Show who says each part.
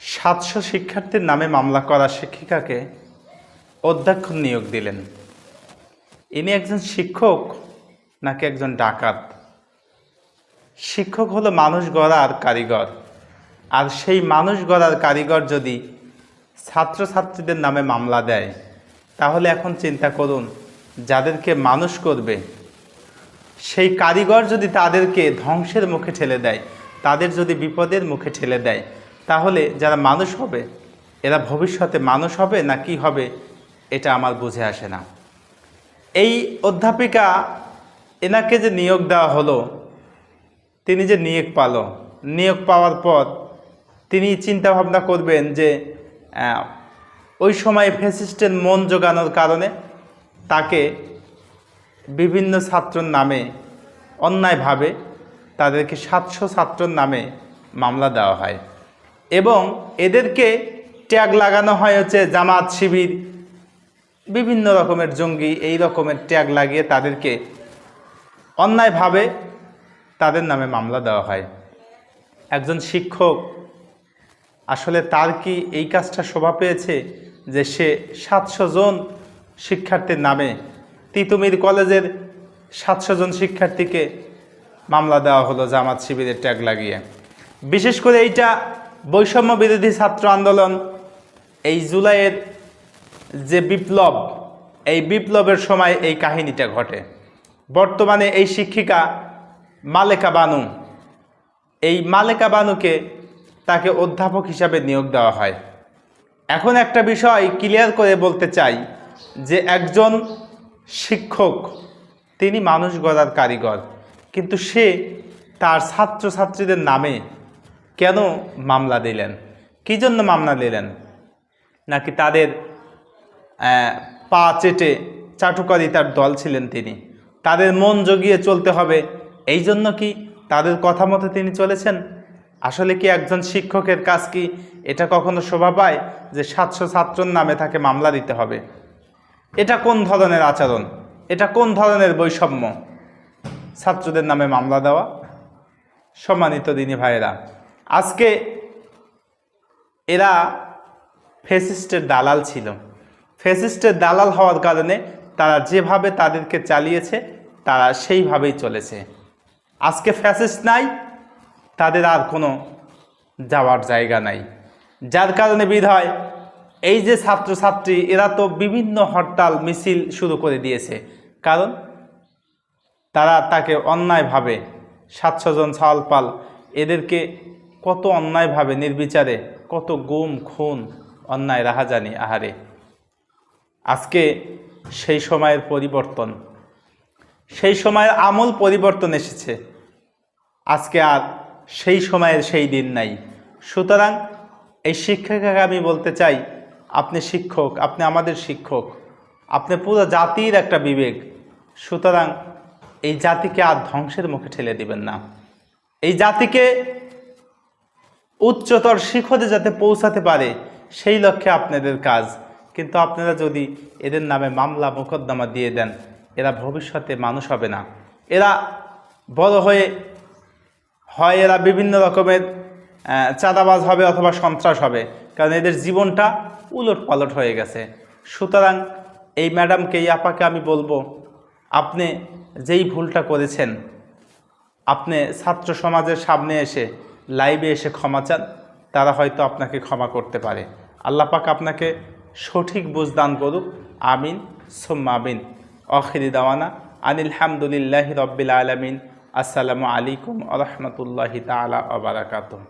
Speaker 1: সাতশো শিক্ষার্থীর নামে মামলা করা শিক্ষিকাকে অধ্যক্ষ নিয়োগ দিলেন। ইনি একজন শিক্ষক নাকি একজন ডাকাত? শিক্ষক হলো মানুষ গড়ার কারিগর। আর সেই মানুষ গড়ার কারিগর যদি ছাত্রছাত্রীদের নামে মামলা দেয়, তাহলে এখন চিন্তা করুন, যাদেরকে মানুষ করবে, সেই কারিগর যদি তাদেরকে ধ্বংসের মুখে ঠেলে দেয়, তাদের যদি বিপদের মুখে ঠেলে দেয় তাহলে যারা মানুষ হবে, এরা ভবিষ্যতে মানুষ হবে না কি হবে, এটা আমার বুঝে আসে না। এই অধ্যাপিকা এনাকে যে নিয়োগ দেওয়া হলো, তিনি যে নিয়োগ পাল, নিয়োগ পাওয়ার পর তিনি চিন্তা ভাবনা করবেন যে ওই সময় ফেসিস্টের মন জোগানোর কারণে তাকে বিভিন্ন ছাত্রর নামে অন্যায়ভাবে তাদেরকে সাতশো ছাত্রর নামে মামলা দেওয়া হয়। এবং এদেরকে ট্যাগ লাগানো হয় হচ্ছে জামাত শিবির। বিভিন্ন রকমের জঙ্গি এই রকমের ট্যাগ লাগিয়ে তাদেরকে অন্যায়ভাবে তাদের নামে মামলা দেওয়া হয়। একজন শিক্ষক আসলে তার কি এই কাজটা শোভা পেয়েছে যে সে সাতশো জন শিক্ষার্থীর নামে তিতুমির কলেজের সাতশো জন শিক্ষার্থীকে মামলা দেওয়া হলো জামাত শিবিরের ট্যাগ লাগিয়ে? বিশেষ করে এইটা বৈষম্য বিরোধী ছাত্র আন্দোলন এই জুলাইয়ের যে বিপ্লব, এই বিপ্লবের সময় এই কাহিনীটা ঘটে। বর্তমানে এই শিক্ষিকা মালেকা বানু, এই মালেকা বানুকে তাকে অধ্যাপক হিসাবে নিয়োগ দেওয়া হয়। এখন একটা বিষয় ক্লিয়ার করে বলতে চাই যে একজন শিক্ষক, তিনি মানুষ গড়ার কারিগর, কিন্তু সে তার ছাত্রছাত্রীদের নামে কেন মামলা দিলেন? কী জন্য মামলা দিলেন? নাকি তাদের পা চেটে চাটুকারি তার দল ছিলেন তিনি? তাদের মন জগিয়ে চলতে হবে। এই জন্য কি তাদের কথা মতো তিনি চলেছেন? আসলে কি একজন শিক্ষকের কাজ কি এটা কখনো শোভা পায় যে সাতশো ছাত্রর নামে তাকে মামলা দিতে হবে? এটা কোন ধরনের আচরণ? এটা কোন ধরনের বৈষম্য? ছাত্রদের নামে মামলা দেওয়া? সম্মানিত দিনী ভাইয়েরা আজকে এরা ফেসিস্টের দালাল ছিল। ফেসিস্টের দালাল হওয়ার কারণে তারা যেভাবে তাদেরকে চালিয়েছে, তারা সেইভাবেই চলেছে। আজকে ফ্যাসিস্ট নাই, তাদের আর কোনো যাওয়ার জায়গা নাই। যার কারণে বিধ হয়, এই যে ছাত্রছাত্রী, এরা তো বিভিন্ন হরতাল, মিছিল শুরু করে দিয়েছে। কারণ তারা তাকে অন্যায়ভাবে সাতশো জন ছাওয়ালপাল, এদেরকে কত অন্যায়ভাবে নির্বিচারে, কত গুম, খুন, অন্যায়, রাহাজানি আহারে। আজকে সেই সময়ের পরিবর্তন। সেই সময়ের আমল পরিবর্তন এসেছে। আজকে আর সেই সময়ের সেই দিন নাই। সুতরাং এই শিক্ষাকে আমি বলতে চাই, আপনি শিক্ষক, আপনি আমাদের শিক্ষক, আপনি পুরো জাতির একটা বিবেক। সুতরাং এই জাতিকে আর ধ্বংসের মুখে ঠেলে দিবেন না। এই জাতিকে উচ্চতর শিখরে যাতে পৌঁছাতে পারে, সেই লক্ষ্যে আপনাদের কাজ। কিন্তু আপনারা যদি এদের নামে মামলা মোকদ্দমা দিয়ে দেন, এরা ভবিষ্যতে মানুষ হবে না। এরা বড় হয়ে হয়, এরা বিভিন্ন রকমের চাঁদাবাজ হবে অথবা সন্ত্রাস হবে। কারণ এদের জীবনটা উলট পালট হয়ে গেছে। সুতরাং এই ম্যাডামকে, এই আপাকে আমি বলব, আপনি যেই ভুলটা করেছেন, আপনি ছাত্র সমাজের সামনে এসে লাইভে এসে ক্ষমা চান, তারা হয়তো আপনাকে ক্ষমা করতে পারে। আল্লাহ পাক আপনাকে সঠিক বুঝদান করুক। আমিন, সুম্মা আমিন। অখিরি দাওয়ানা আনিল হামদুলিল্লাহ রব্বিল আলমিন। আসসালামু আলাইকুম রহমতুল্লাহি তালা আবরাকাতুহ